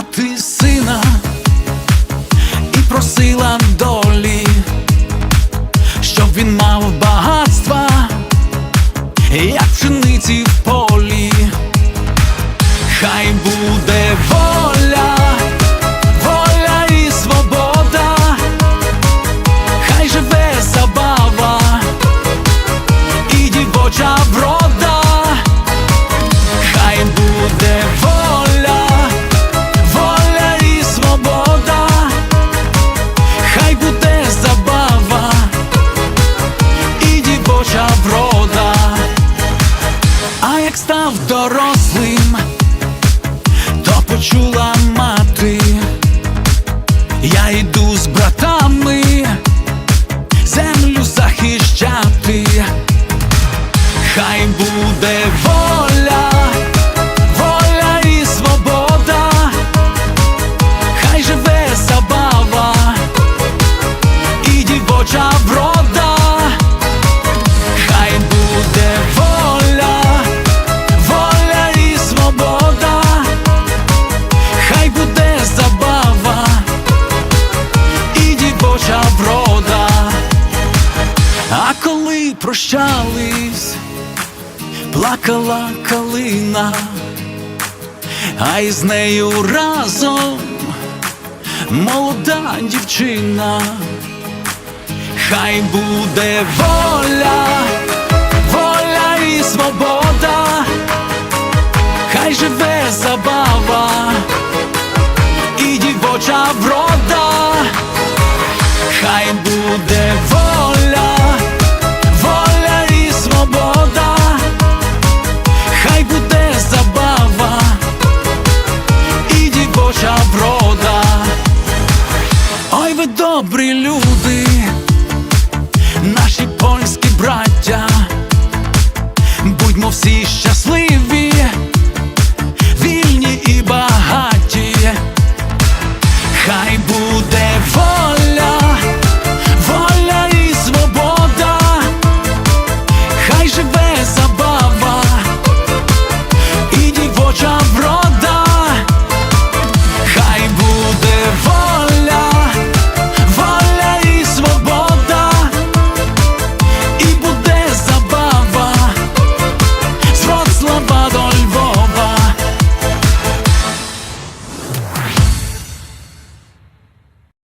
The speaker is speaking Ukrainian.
мати сина і просила долі, щоб він мав багатства, як пшениці в полі. Хай буде воля, став дорослим, то почула мати, я йду з братами землю захищати, хай буде воля, воля і свобода, хай живе забава і дівоча врода, коли прощались, плакала калина, а із нею разом молода дівчина, хай буде воля, воля і свобода, хай живе забава і дівоча врода, добрі люди.